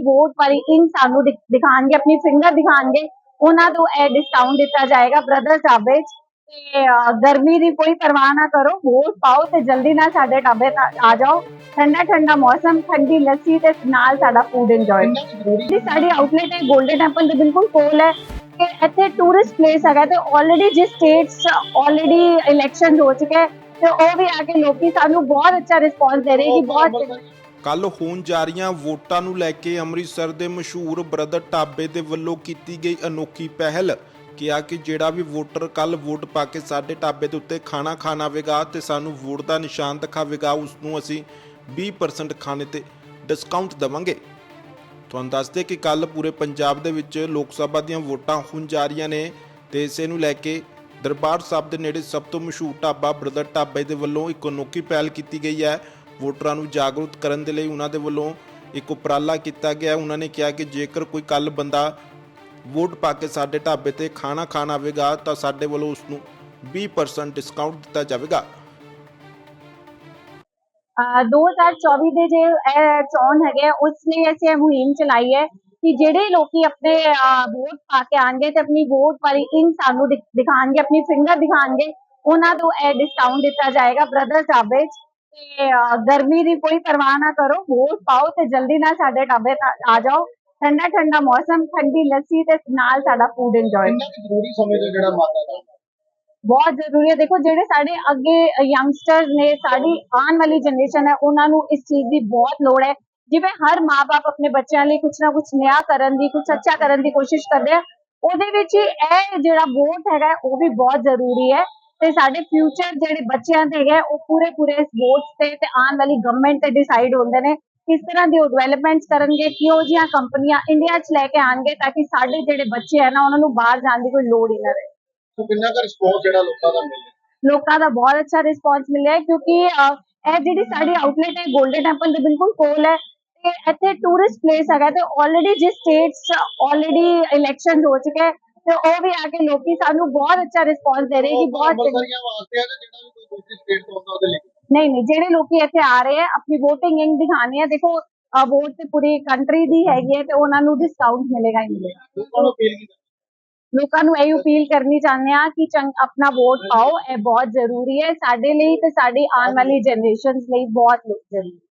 ਆਪਣੀ ਵੋਟ ਵਾਲੀ ਇਨ ਸਾਨੂੰ ਦਿਖਾਣਗੇ, ਆਪਣੀ ਫਿੰਗਰ ਦਿਖਾਣਗੇ, ਉਹਨਾਂ ਨੂੰ ਇਹ ਡਿਸਕਾਊਂਟ ਦਿੱਤਾ ਜਾਏਗਾ ਬ੍ਰਦਰ ਢਾਬੇ ਤੇ ਗਰਮੀ ਦੀ ਕੋਈ ਪਰਵਾਹ ਨਾ ਕਰੋ ਵੋਟ ਪਾਓ ਤੇ ਜਲਦੀ ਨਾਲ ਸਾਡੇ ਢਾਬੇ ਆ ਜਾਓ। ਠੰਡਾ ਠੰਡਾ ਮੌਸਮ, ਠੰਡੀ ਲੱਸੀ ਤੇ ਨਾਲ ਸਾਡਾ ਫੂਡ ਇੰਜੋਏ ਜੀ ਸਾਡੀ ਆਊਟਲੈਟ ਹੈ 골ਡਨ ਟੈਂਪਲ ਦੇ ਬਿਲਕੁਲ ਕੋਲ ਹੈ। ਕਿ ਇੱਥੇ ਟੂਰਿਸਟ ਪਲੇਸ ਹੈਗਾ ਤੇ ਆਲਰੇਡੀ ਜਿਸ ਸਟੇਟਸ ਆਲਰੇਡੀ ਇਲੈਕਸ਼ਨ ਹੋ ਚੁੱਕੇ ਤੇ ਉਹ ਵੀ ਆ ਕੇ ਲੋਕੀ ਸਾਨੂੰ ਬਹੁਤ ਅੱਛਾ ਰਿਸਪੌਂਸ ਦੇ ਰਹੇ ਕਿ ਬਹੁਤ ਕੱਲ ਹੋਣ ਜਾ ਰਹੀਆਂ ਵੋਟਾਂ ਨੂੰ ਲੈ ਕੇ ਅੰਮ੍ਰਿਤਸਰ ਦੇ ਮਸ਼ਹੂਰ ਬ੍ਰਦਰ ਢਾਬੇ ਦੇ ਵੱਲੋਂ ਕੀਤੀ ਗਈ ਅਨੋਖੀ ਪਹਿਲ। ਕਿਹਾ ਕਿ ਜਿਹੜਾ ਵੀ ਵੋਟਰ ਕੱਲ ਵੋਟ ਪਾ ਕੇ ਸਾਡੇ ਢਾਬੇ ਦੇ ਉੱਤੇ ਖਾਣਾ ਖਾਣ ਆਵੇਗਾ ਤੇ ਸਾਨੂੰ ਵੋਟ ਦਾ ਨਿਸ਼ਾਨ ਦਿਖਾਵੇਗਾ, ਉਸ ਨੂੰ ਅਸੀਂ 20% ਖਾਣੇ ਤੇ ਡਿਸਕਾਊਂਟ ਦੇਵਾਂਗੇ। ਤੁਹਾਨੂੰ ਦੱਸਦੇ ਕਿ ਕੱਲ ਪੂਰੇ ਪੰਜਾਬ ਦੇ ਵਿੱਚ ਲੋਕ ਸਭਾ ਦੀਆਂ ਵੋਟਾਂ ਹੋਣ ਜਾ ਰਹੀਆਂ ਨੇ ਤੇ ਇਸੇ ਨੂੰ ਲੈ ਕੇ ਦਰਬਾਰ ਸਾਹਿਬ ਦੇ ਨੇੜੇ ਸਭ ਤੋਂ ਮਸ਼ਹੂਰ ਢਾਬਾ ਬ੍ਰਦਰ ਢਾਬੇ ਦੇ ਵੱਲੋਂ ਇੱਕ ਅਨੋਖੀ ਪਹਿਲ ਕੀਤੀ ਗਈ ਹੈ। ਵੋਟਰਾਂ ਨੂੰ ਜਾਗਰੂਕ ਕਰਨ ਦੇ ਲਈ ਉਹਨਾਂ ਦੇ ਵੱਲੋਂ ਇੱਕ ਉਪਰਾਲਾ ਕੀਤਾ ਗਿਆ। ਉਹਨਾਂ ਨੇ ਕਿਹਾ ਕਿ ਜੇਕਰ ਕੋਈ ਕੱਲ ਬੰਦਾ ਵੋਟ ਪਾ ਕੇ ਸਾਡੇ ਢਾਬੇ ਤੇ ਖਾਣਾ ਖਾਣ ਆਵੇਗਾ, ਤਾਂ ਸਾਡੇ ਵੱਲੋਂ ਉਸ ਨੂੰ 20% ਡਿਸਕਾਊਂਟ ਦਿੱਤਾ ਜਾਵੇਗਾ। 2024 ਦੇ ਜੇ ਚੋਣ ਹੈਗੇ ਉਸ ਲਈ ਅਸੀਂ ਮੁਹਿੰਮ ਚਲਾਈ ਹੈ ਕਿ ਜਿਹੜੇ ਲੋਕੀ ਆਪਣੇ ਵੋਟ ਪਾ ਕੇ ਆਣਗੇ ਤੇ ਆਪਣੀ ਵੋਟ ਵਾਲੀ ਇਨ ਸਾਨੂੰ ਦਿਖਾਣਗੇ ਆਪਣੀ ਫਿੰਗਰ ਦਿਖਾਣਗੇ ਉਹਨਾਂ ਨੂੰ ਇਹ ਡਿਸਕਾਊਂਟ ਦਿੱਤਾ ਜਾਏਗਾ ਬ੍ਰਦਰ ਢਾਬੇ 'ਚ। ਤੇ ਅਹ, ਗਰਮੀ ਦੀ ਕੋਈ ਪਰਵਾਹ ਨਾ ਕਰੋ ਵੋਟ ਪਾਓ ਤੇ ਜਲਦੀ ਨਾਲ ਸਾਡੇ ਢਾਬੇ ਤੇ ਆ ਜਾਓ। ਠੰਡਾ ਠੰਡਾ ਮੌਸਮ ਠੰਡੀ ਲੱਸੀ ਤੇ ਨਾਲ ਸਾਡਾ ਫੂਡ ਇੰਜੋਏ ਕਿੰਨਾ ਕੁ ਜ਼ਰੂਰੀ ਸਮੇਂ ਦਾ ਜਿਹੜਾ ਮਾਤਾ ਦਾ ਬਹੁਤ ਜ਼ਰੂਰੀ ਹੈ। ਦੇਖੋ ਜਿਹੜੇ ਸਾਡੇ ਅੱਗੇ ਯੰਗਸਟਰਸ ਨੇ ਸਾਡੀ ਆਉਣ ਵਾਲੀ ਜਨਰੇਸ਼ਨ ਹੈ ਉਹਨਾਂ ਨੂੰ ਇਸ ਚੀਜ਼ ਦੀ ਬਹੁਤ ਲੋੜ ਹੈ। ਜਿਵੇਂ ਹਰ ਮਾਪੇ ਆਪਣੇ ਬੱਚਿਆਂ ਲਈ ਕੁਝ ਨਾ ਕੁਝ ਨਿਆ ਕਰਨ ਦੀ ਕੁਝ ਅੱਛਾ ਕਰਨ ਦੀ ਕੋਸ਼ਿਸ਼ ਕਰਦੇ ਆ ਉਹਦੇ ਵਿੱਚ ਹੀ ਇਹ ਜਿਹੜਾ ਵੋਟ ਹੈਗਾ ਉਹ ਵੀ ਬਹੁਤ ਜ਼ਰੂਰੀ ਹੈ। ਤੇ ਸਾਡੇ ਫਿਊਚਰ ਜਿਹੜੇ ਬੱਚਿਆਂ ਦੇ ਆ, ਉਹ ਪੂਰੇ ਪੂਰੇ ਵੋਟ ਤੇ ਤੇ ਆਉਣ ਵਾਲੀ ਗਵਰਨਮੈਂਟ ਤੇ ਡਿਸਾਈਡ ਹੁੰਦੇ ਨੇ ਕਿਸ ਤਰ੍ਹਾਂ ਦੀ ਉਹ ਡਿਵੈਲਪਮੈਂਟਸ ਕਰਨਗੇ ਕਿਹੋ ਜਿਹੀਆਂ ਕੰਪਨੀਆਂ ਇੰਡੀਆ 'ਚ ਲੈ ਕੇ ਆਣਗੇ ਤਾਂ ਕਿ ਸਾਡੇ ਜਿਹੜੇ ਬੱਚੇ ਹੈ ਨਾ ਉਹਨਾਂ ਨੂੰ ਬਾਹਰ ਜਾਣ ਦੀ ਕੋਈ ਲੋੜ ਹੀ ਨਾ ਰਹੇ। ਸੋ ਕਿੰਨਾ ਕੁ ਰਿਸਪੌਂਸ ਜਿਹੜਾ ਲੋਕਾਂ ਦਾ ਮਿਲਿਆ? ਲੋਕਾਂ ਦਾ ਬਹੁਤ ਅੱਛਾ ਰਿਸਪੌਂਸ ਮਿਲਿਆ ਹੈ ਕਿਉਂਕਿ ਇਹ ਜਿਹੜੀ ਸਾਡੀ ਆਊਟਲੈਟ ਹੈ 골ਡਨ ਟੈਂਪਲ ਦੇ ਬਿਲਕੁਲ ਕੋਲ ਹੈ ਤੇ ਇੱਥੇ ਟੂਰਿਸਟ ਪਲੇਸ ਹੈਗਾ ਤੇ ਆਲਰੇਡੀ ਜਿਸ ਸਟੇਟਸ ਆਲਰੇਡੀ ਇਲੈਕਸ਼ਨ ਹੋ ਚੁੱਕੇ ਹੈ ਤੇ ਉਹ ਵੀ ਆ ਕੇ ਲੋਕੀ ਸਾਨੂੰ ਬਹੁਤ ਅੱਛਾ ਰਿਸਪੌਂਸ ਦੇ ਰਹੇ ਕਿ ਬਹੁਤ ਅੰਮ੍ਰਿਤਸਰੀਆਂ ਵਾਸਤੇ ਤੇ ਜਿਹੜਾ ਵੀ ਕੋਈ ਦੂਸਰੀ ਸਟੇਟ ਤੋਂ ਆਉਂਦਾ ਉਹਦੇ ਲਈ। ਨਹੀਂ ਨਹੀਂ ਜਿਹੜੇ ਲੋਕੀ ਇੱਥੇ ਆ ਰਹੇ ਆ ਆਪਣੀ VOTING ਇੰਕ ਦਿਖਾਣੀ ਹੈ ਦੇਖੋ ਵੋਟ ਤੇ ਪੂਰੀ ਕੰਟਰੀ ਦੀ ਹੈਗੀ ਹੈ ਤੇ ਉਹਨਾਂ ਨੂੰ ਡਿਸਕਾਊਂਟ ਮਿਲੇਗਾ ਹੀ ਮਿਲੇਗਾ। ਲੋਕਾਂ ਨੂੰ ਅਪੀਲ ਕੀਤੀ ਲੋਕਾਂ ਨੂੰ ਇਹ ਅਪੀਲ ਕਰਨੀ ਚਾਹੁੰਦੇ ਆ ਕਿ ਚੰਗ ਆਪਣਾ ਵੋਟ ਪਾਓ ਇਹ ਬਹੁਤ ਜ਼ਰੂਰੀ ਹੈ ਸਾਡੇ ਲਈ ਤੇ ਸਾਡੀ ਆਉਣ ਵਾਲੀ ਜਨਰੇਸ਼ਨਸ ਲਈ ਬਹੁਤ ਜ਼ਰੂਰੀ ਹੈ।